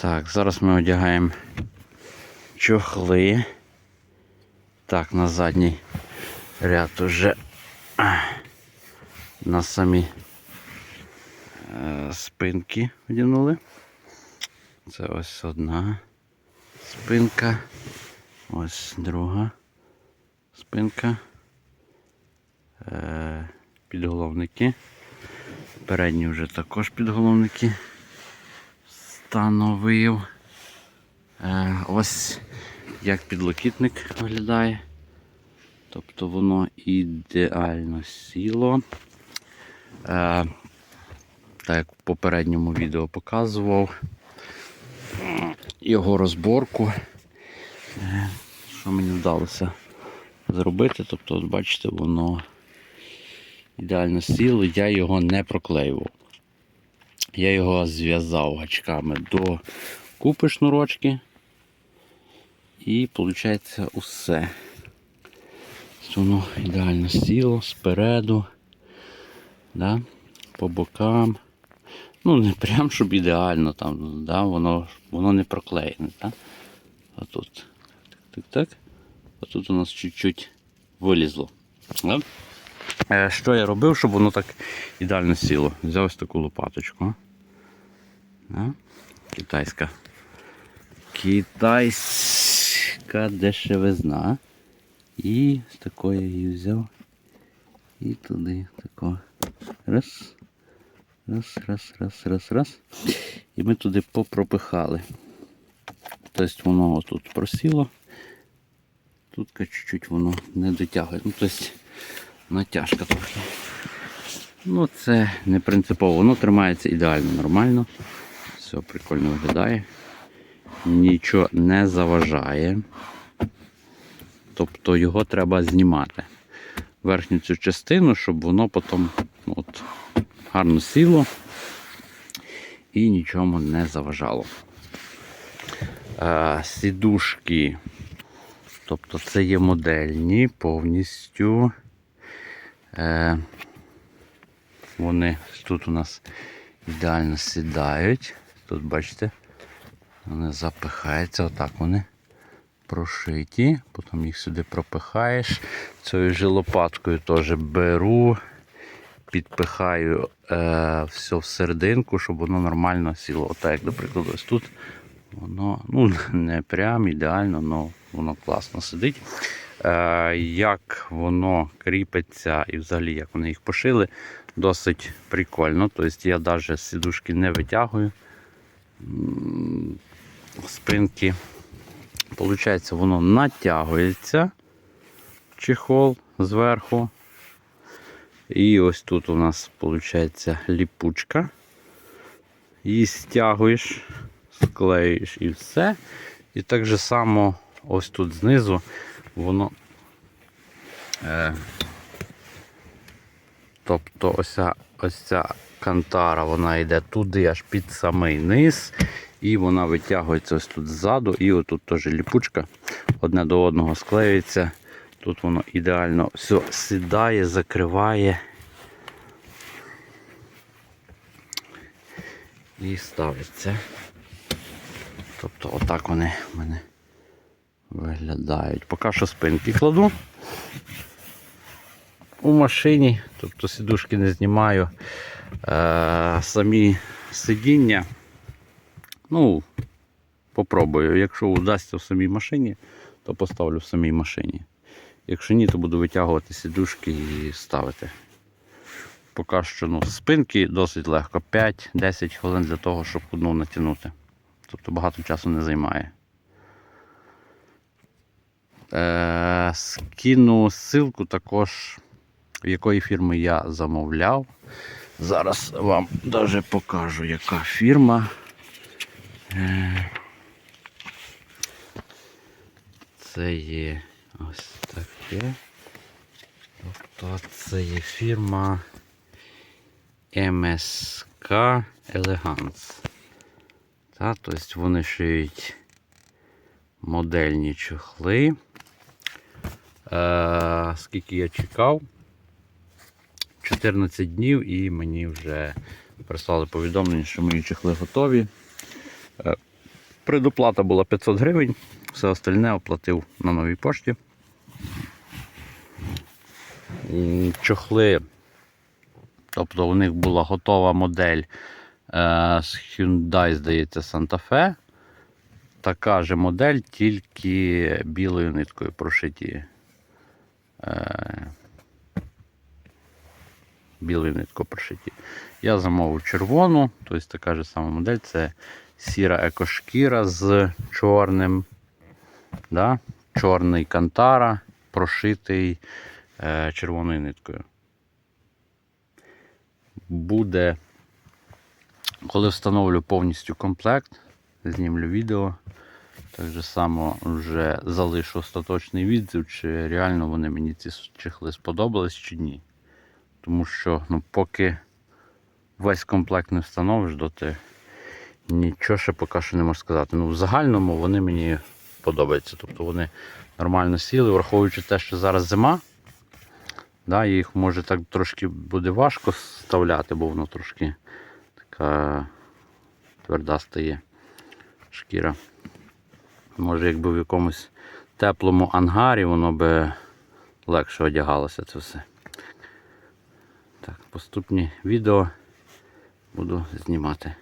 Так, зараз ми одягаємо чохли. Так, на задній ряд уже на самі е, спинки одягнули. Це ось одна спинка. Ось друга спинка. Е, підголовники. Передні вже також підголовники встановив. Е, ось як підлокітник виглядає. Тобто воно ідеально сіло. Е, так як в попередньому відео показував його розборку. Е, що мені вдалося зробити. Тобто, от бачите, воно ідеально сіло, я його не проклеював. Я його зв'язав гачками до купи шнурочки. І виходить усе. Воно ідеально сіло спереду, да, по бокам. Ну, не прям, щоб ідеально там, да, воно, воно не проклеєне. Да? А тут так, так, так. А тут у нас чуть-чуть вилізло. Да? Е, Що я робив, щоб воно так ідеально сіло? Взяв ось таку лопаточку. Китайська. Китайська дешевизна. І з такої її взяв. І туди тако. Раз. Раз, раз, раз, раз, раз. І ми туди попропихали. Тобто воно отут просіло. Тут чуть-чуть воно не дотягує. Ну, тобто натяжка трохи. Ну, це не принципово, воно тримається ідеально, нормально. Все прикольно виглядає. Нічого не заважає. Тобто його треба знімати. Верхню цю частину, щоб воно потім ну, от, гарно сіло і нічому не заважало. Е, сідушки. Тобто це є модельні повністю. Е, вони тут у нас ідеально сідають. Тут, бачите, вони запихаються, отак вони прошиті, потім їх сюди пропихаєш. Цією же лопаткою теж беру, підпихаю е, все в серединку, щоб воно нормально сіло. Отак, як, до ось тут воно ну, не прям ідеально, але воно класно сидить. Е, як воно кріпиться і взагалі як вони їх пошили, досить прикольно. Тобто я навіть сідушки не витягую спинки. Получається, воно натягується чехол зверху. І ось тут у нас виходить ліпучка. Її стягуєш, склеюєш і все. І так же само ось тут знизу воно. Е, тобто ось ця, ось ця кантара вона йде туди аж під самий низ. І вона витягується ось тут ззаду. І отут теж ліпучка одне до одного склеюється. Тут воно ідеально все сідає, закриває. І ставиться. Тобто отак вони в мене виглядають. Поки що спинки кладу у машині, тобто сідушки не знімаю. Е, самі сидіння. Ну, попробую. Якщо вдасться в самій машині, то поставлю в самій машині. Якщо ні, то буду витягувати сідушки і ставити. Поки що ну, спинки досить легко. 5-10 хвилин для того, щоб одну натягнути. Тобто багато часу не займає. Е, скину ссылку також, якої фірми я замовляв. Зараз вам навіть покажу, яка фірма. Е, Це є ось таке. Тобто це є фірма МСК Elegance. Та, тобто вони шиють модельні чохли. Е, скільки я чекав? 14 днів і мені вже прислали повідомлення, що мої чехли готові. Е, Предоплата була 500 гривень, все остальне оплатив на новій пошті. Чохли. Тобто у них була готова модель е, з Hyundai, здається, Santa Fe. Така же модель, тільки білою ниткою прошиті. Е, білою ниткою прошиті. Я замовив червону, тобто така ж сама модель. Це сіра екошкіра з чорним. Да? Чорний кантара, прошитий е, червоною ниткою. Буде, коли встановлю повністю комплект, знімлю відео. Так же само вже залишу остаточний відзив, чи реально вони мені ці чехли сподобались чи ні. Тому що ну, поки весь комплект не встановиш, доти нічого ще поки що не можу сказати. Ну, в загальному вони мені подобаються. Тобто вони нормально сіли, враховуючи те, що зараз зима. Да, їх може так трошки буде важко вставляти, бо воно трошки така тверда стає шкіра. Може, якби в якомусь теплому ангарі воно би легше одягалося це все. Так, поступні відео буду знімати.